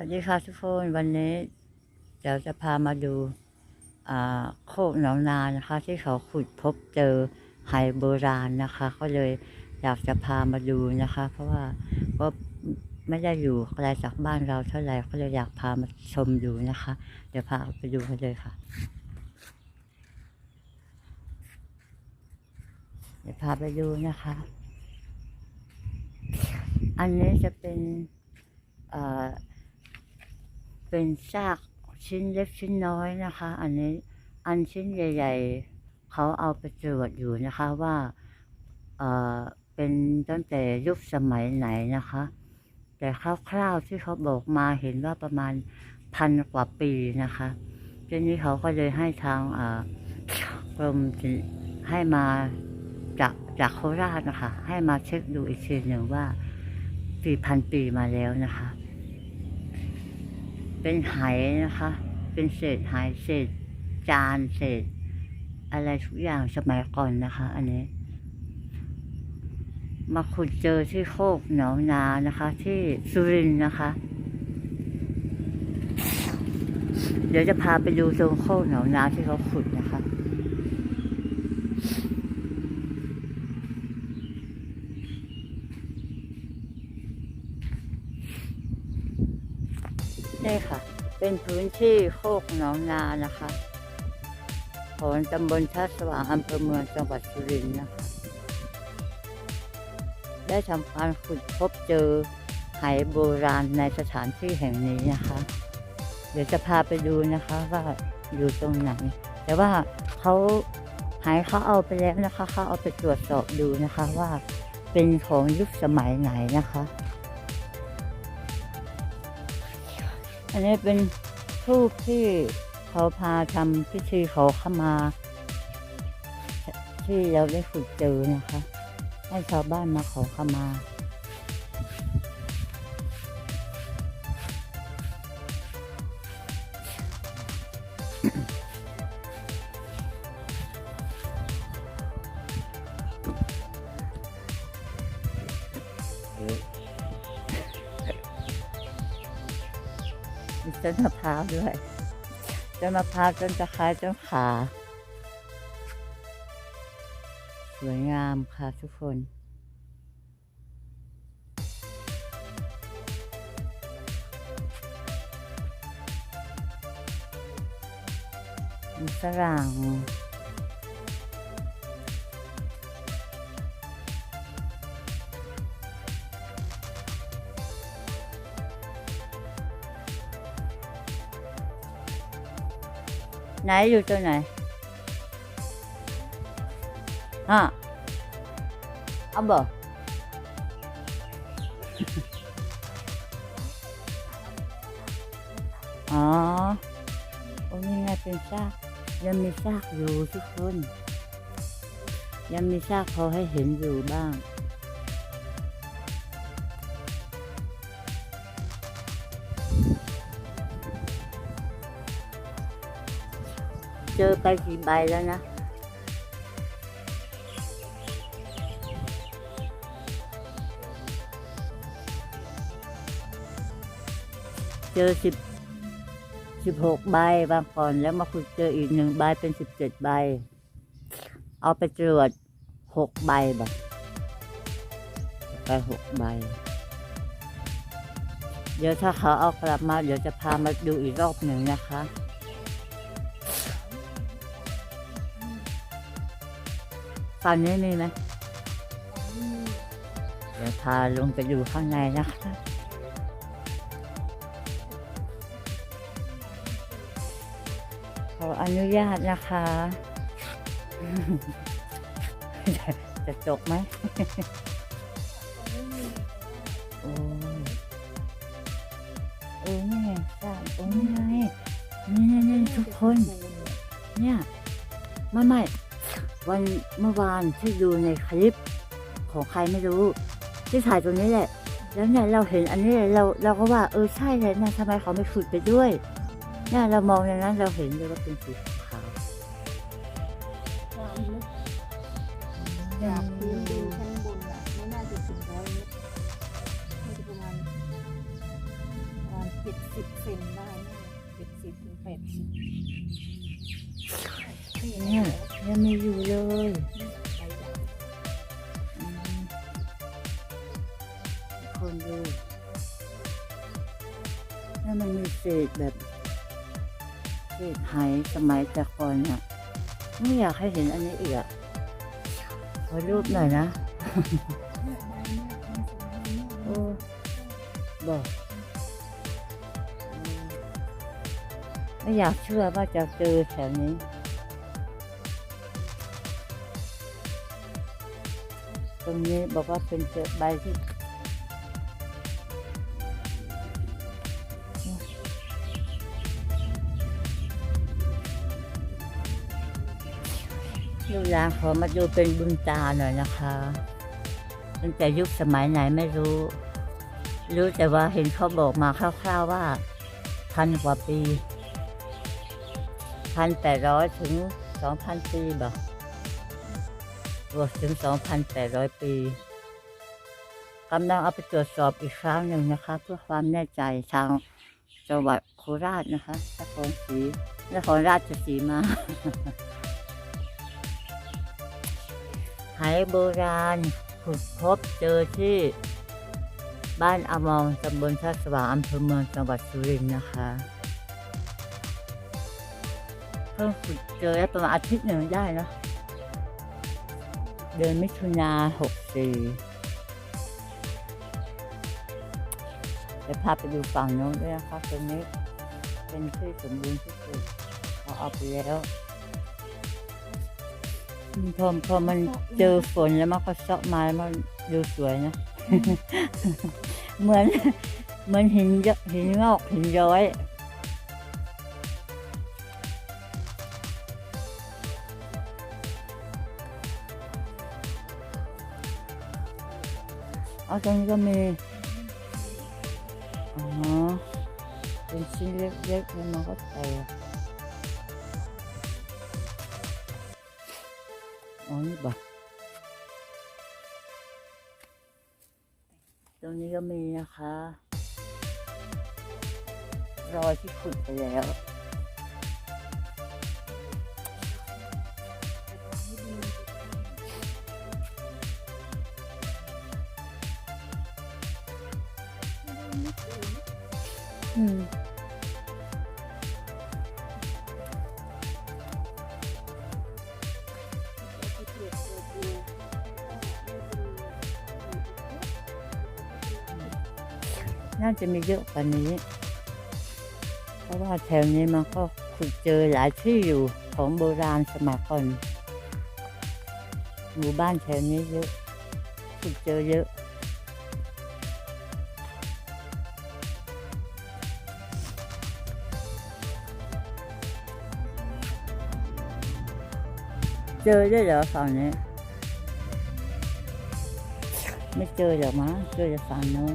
วัสดีค่ะทุกคนวันนี้เดี๋ยวจะพามาดูโคกหนองนานะคะ ที่เขาขุดพบเจอไหโบราณนะคะ ก็เลยอยากจะพามาดูนะคะ เพราะว่าก็ไม่ได้อยู่ไกลจากบ้านเราเท่าไหร่ก็เลยอยากพามาชมดูนะคะ เดี๋ยวพาไปดูกันเลยค่ะ เดี๋ยวพาไปดูนะคะ อันนี้จะเป็นอ่อ เป็นซากชิ้นเล็กชิ้นน้อยนะคะ อันนี้อันชิ้นใหญ่ ๆ เขาเอาไปตรวจอยู่นะคะว่าเอ่อเป็นตั้งแต่ยุคสมัยไหนนะคะ แต่คร่าวๆที่เขาบอกมาเห็นว่าประมาณพันกว่าปีนะคะทีนี้เขาก็เลยให้ทางกรมให้มาจากจากโคราชนะคะ ให้มาเช็คดูอีกทีหนึ่งว่ากี่พันปีมาแล้วนะคะ เป็นไหนะคะ เป็นเศษไหเศษจานเศษ อะไรทุกอย่างสมัยก่อนนะคะ อันนี้ มาขุดเจอที่โคกหนองนานะคะ ที่สุรินนะคะ เดี๋ยวจะพาไปดูตรงโคกหนองนาที่เขาขุดนะคะ นี่ค่ะ เป็น พื้นที่โคกหนองนานะคะของตำบลชาสว่างอำเภอเมืองจังหวัดสุรินทร์นะคะ ได้ทำการขุดพบเจอไหโบราณในสถานที่แห่งนี้นะคะ เดี๋ยวจะพาไปดูนะคะว่าอยู่ตรงไหน แต่ว่าเขาไหเขาเอาไปแล้วนะคะเขาเอาไปตรวจสอบดูนะคะว่าเป็นของยุคสมัยไหนนะคะ อันนี้เป็น รูปที่เขาพาทำพิธีขอเข้ามา ที่เราได้ขุดเจอนะคะ ให้ชาวบ้านมาขอเข้ามา มีต้นมะพร้าวด้วยต้นมะพร้าวต้นตะไคร้ต้นขา สวยงามค่ะทุกคนมีฝรั่ง ไหนอยู่ตัวไหนอะเอาบอกอ๋อโอ้นี่ไงเเจอไปกี่ใบแล้วนะ เจอสิบสิบหกใบบางก่อนแล้วมาขุดเจออีกหนึ่งใบเป็นสิบเจ็ดใบ เอาไปตรวจหกใบแบบไปหกใบ เดี๋ยวถ้าเขาเอากลับมา เดี๋ยวจะพามาดูอีกรอบหนึ่งนะคะ ฝั่งนี้มีไหมเดี๋ยวพาลงไปดูข้างในนะคะขออนุญาตนะคะ จะจบไหมโอ้ยเออนี่ไงสร้าโอ้นี่ไงนี่นี่นี่ทุกคน เนี่ยไม่ไม่ วันเมื่อวานที่ดูในคลิปของใครไม่รู้ ที่ถ่ายตรงนี้แหละ แล้วเนี่ยเราเห็นอันนี้เราเราก็ว่าเออใช่เลยนะทำไมเขาไม่ขุดไปด้วยเนี่ยเรามองอย่างนั้นเราเห็นเลยว่าเป็นสีขาวจากพื้นดินชั้นบนอะไม่น่าจะถึงร้อยเมตรน่าจะประมาณประมาณเจ็ดสิบเซนได้ เจ็ดสิบถึงแปดสิบเนี่ยยังไม่อยู่เลยไปอย่างอืมคนดูถ้ามันมีเศษแบบเศษไหสมัยแต่ก่อนเนี่ยไม่อยากให้เห็นอันนี้อีกอะขอรูปหน่อยนะเนี่ยใบเนี่ยมันสวยมากโอ้บอก ไม่อยากเชื่อว่าจะเจอแถวนี้ ตรงนี้บอกว่าเป็นเจอใบที่ลูกหลานขอมาดูเป็นบุญตาหน่อยนะคะตั้งแต่ยุคสมัยไหนไม่รู้ รู้แต่ว่าเห็นเขาบอกมาคร่าวๆว่าพันกว่าปี พันแปดร้อยถึงสองพันปีบ่บวกถึงสองพันแปดร้อยปีกำลังเอาไปตรวจสอบอีกครั้งหนึ่งนะคะ เพื่อความแน่ใจทางจังหวัดโคราชนะคะนครศรีนครราชสีมาหายโบราณขุดพบเจอที่บ้านอมองตำบลท่าสว่างอำเภอเมืองจังหวัดสุรินทร์นะคะ เพิ่งขุดเจอได้ประมาณอาทิตย์หนึ่งได้เนะเดือนมิถุนาหกสี่เดี๋ยวพาไปดูฝั่งโน้นด้วยนะคะตรงนี้เป็นที่สมบูรณ์ที่สุดเขาเอาไปแล้วพอพอมันเจอฝนแล้วมันก็เซาะมาแล้วมันดูสวยนะ เหมือนเหมือนหินเยอะหินงอกหินย้อย เอาตรงนี้ก็มีอ๋อเป็นชิ้นเล็กๆมันก็แตกอ๋อนี่บะตรงนี้ก็มีนะคะ รอยที่ขุดไปแล้ว น่าจะมีเยอะกว่านี้ เพราะว่าแถวนี้มันก็ขุดเจอหลายที่อยู่ของโบราณสมัยก่อนหมู่บ้านแถวนี้เยอะขุดเจอเยอะเจอด้วยเหรอฝั่งนี้ ไม่เจอหรอกมั้งเจอแต่ฝั่งโน้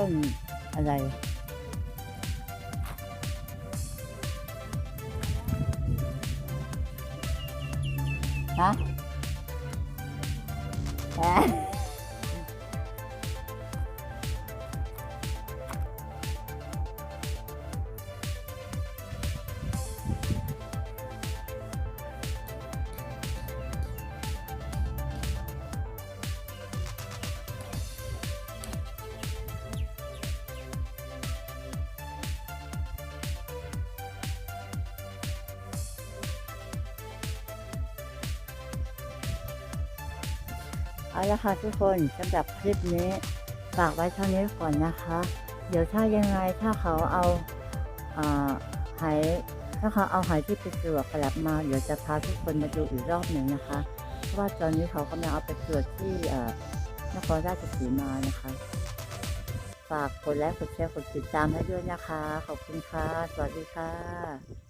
นต้นอะไรฮะ เอาละค่ะทุกคนสำหรับคลิปนี้ฝากไว้เท่านี้ก่อนนะคะ เดี๋ยวถ้ายังไงถ้าเขาเอาหายถ้าเขาเอาหายที่ไปตรวจกลับมาเดี๋ยวจะพาทุกคนมาดูอีกรอบหนึ่งนะคะเพราะว่าตอนนี้เขากำลังเอาไปตรวจที่นครราชสีมานะคะ ฝากกดไลค์กดแชร์กดติดตามให้ด้วยนะคะ ขอบคุณค่ะ สวัสดีค่ะ